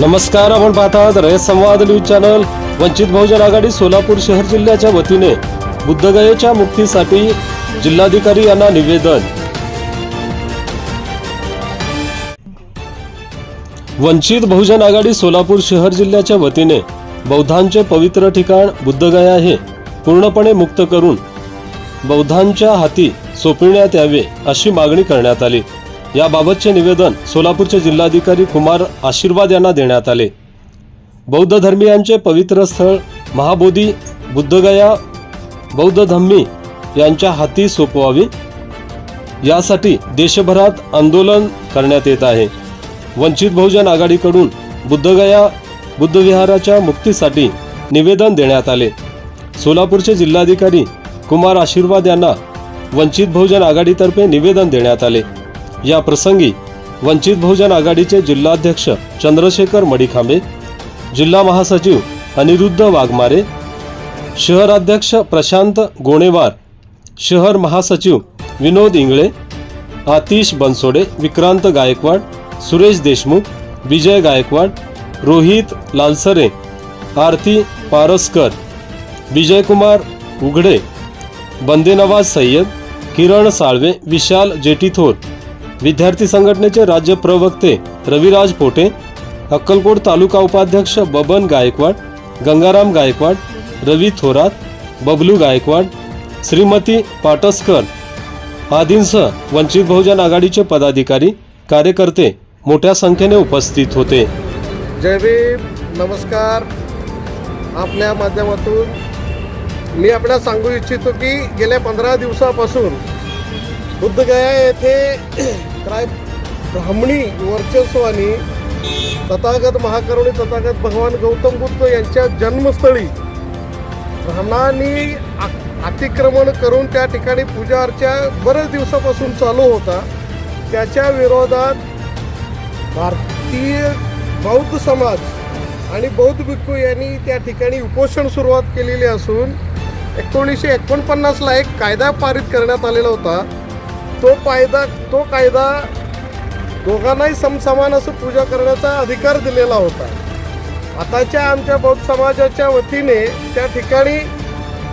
नमस्कार आपण पाहतात रयत संवाद न्यूज चॅनल. वंचित बहुजन आघाडी सोलापूर शहर जिल्ह्याच्या वतीने बुद्धगयेच्या मुक्तीसाठी जिल्हाधिकारी यांना निवेदन. वंचित बहुजन आघाडी सोलापूर शहर जिल्ह्याच्या वतीने बौद्धांचे पवित्र ठिकाण बुद्धगया हे पूर्णपणे मुक्त करून बौद्धांच्या हाती सोपविण्यात यावे अशी मागणी करण्यात आली. याबाबतचे निवेदन सोलापूरचे जिल्हाधिकारी कुमार आशीर्वाद यांना देण्यात आले. बौद्ध धर्मियांचे पवित्र स्थळ महाबोधी बुद्धगया बौद्ध धम्मी यांच्या हाती सोपवावी. यासाठी देशभरात आंदोलन करण्यात येत आहे. वंचित बहुजन आघाडीकडून बुद्धगया बुद्धविहाराच्या मुक्तीसाठी निवेदन देण्यात आले. सोलापूरचे जिल्हाधिकारी कुमार आशीर्वाद यांना वंचित बहुजन आघाडीतर्फे निवेदन देण्यात आले. या प्रसंगी वंचित बहुजन आघाडीचे जिल्हाध्यक्ष चंद्रशेखर मडिखांबे जिल्हा महासचिव अनिरुद्ध वाघमारे शहराध्यक्ष प्रशांत गोणेवार शहर महासचिव विनोद इंगळे आतिश बनसोडे विक्रांत गायकवाड सुरेश देशमुख विजय गायकवाड रोहित लालसरे आरती पारसकर विजयकुमार उघडे बंदेनवाज सय्यद किरण साळवे विशाल जेटीथोर विद्यार्थी संघटनेचे राज्य प्रवक्ते रविराज पोटे अक्कलकोट तालुका उपाध्यक्ष बबन गायकवाड गंगाराम गायकवाड रवी थोरात बबलू गायकवाड श्रीमती पाटसकर आदींसह वंचित बहुजन आघाडीचे पदाधिकारी कार्यकर्ते मोठ्या संख्येने उपस्थित होते. जयवीर नमस्कार. आपल्या माध्यमातून मी आपल्याला सांगू इच्छितो की गेल्या पंधरा दिवसापासून बुद्धगया येथे काय ब्राह्मणी वर्चस्वानी तथागत महाकरुणी तथागत भगवान गौतम बुद्ध यांच्या जन्मस्थळी ब्राह्मणांनी आ- अतिक्रमण करून त्या ठिकाणी पूजा अर्चा बरेच दिवसापासून चालू होता. त्याच्या विरोधात भारतीय बौद्ध समाज आणि बौद्ध भिक्खू यांनी त्या ठिकाणी उपोषण सुरुवात केलेली असून एकोणीसशे एकोणपन्नासला एक कायदा पारित करण्यात आलेला होता. तो कायदा तो कायदा दोघांनाही समसमान असं पूजा करण्याचा अधिकार दिलेला होता. आताच्या आमच्या बौद्ध समाजाच्या वतीने त्या ठिकाणी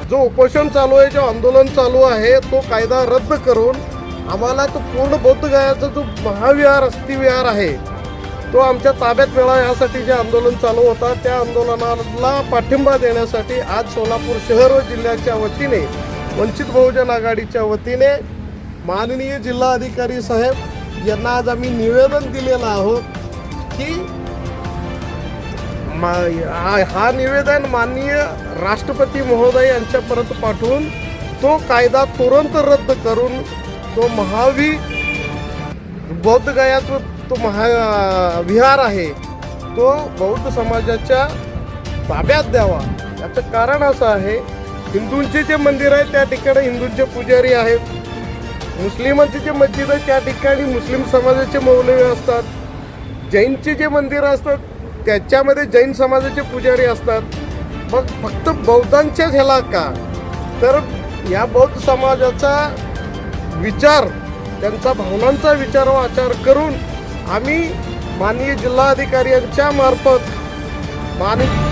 जो उपोषण चालू आहे जो आंदोलन चालू आहे तो कायदा रद्द करून आम्हाला तो पूर्ण बौद्धगयाचा जो महाविहार अस्थिविहार आहे तो आमच्या ताब्यात मिळावा यासाठी जे आंदोलन चालू होता त्या आंदोलनाला पाठिंबा देण्यासाठी आज सोलापूर शहर व जिल्ह्याच्या वतीने वंचित बहुजन आघाडीच्या वतीने माननीय जिल्हाधिकारी साहेब यांना आज आम्ही निवेदन दिलेलं आहोत की मा- हा निवेदन माननीय राष्ट्रपती महोदय यांच्यापर्यंत पाठवून तो कायदा तुरंत रद्द करून तो महावी बौद्धगयाचं तो महा विहार आहे तो बौद्ध समाजाच्या ताब्यात द्यावा. याचं कारण असं आहे हिंदूंचे जे मंदिर आहे त्या ठिकाणी हिंदूंचे पुजारी आहेत. मुस्लिमांची जे मस्जिद आहे त्या ठिकाणी मुस्लिम समाजाचे मौलवी असतात. जैनचे जे मंदिरं असतात त्याच्यामध्ये जैन समाजाचे पुजारी असतात. मग फक्त बौद्धांच्याच ह्याला का? तर या बौद्ध समाजाचा विचार त्यांचा भावनांचा विचार व आचार करून आम्ही माननीय जिल्हाधिकारी यांच्या मार्फत माननीय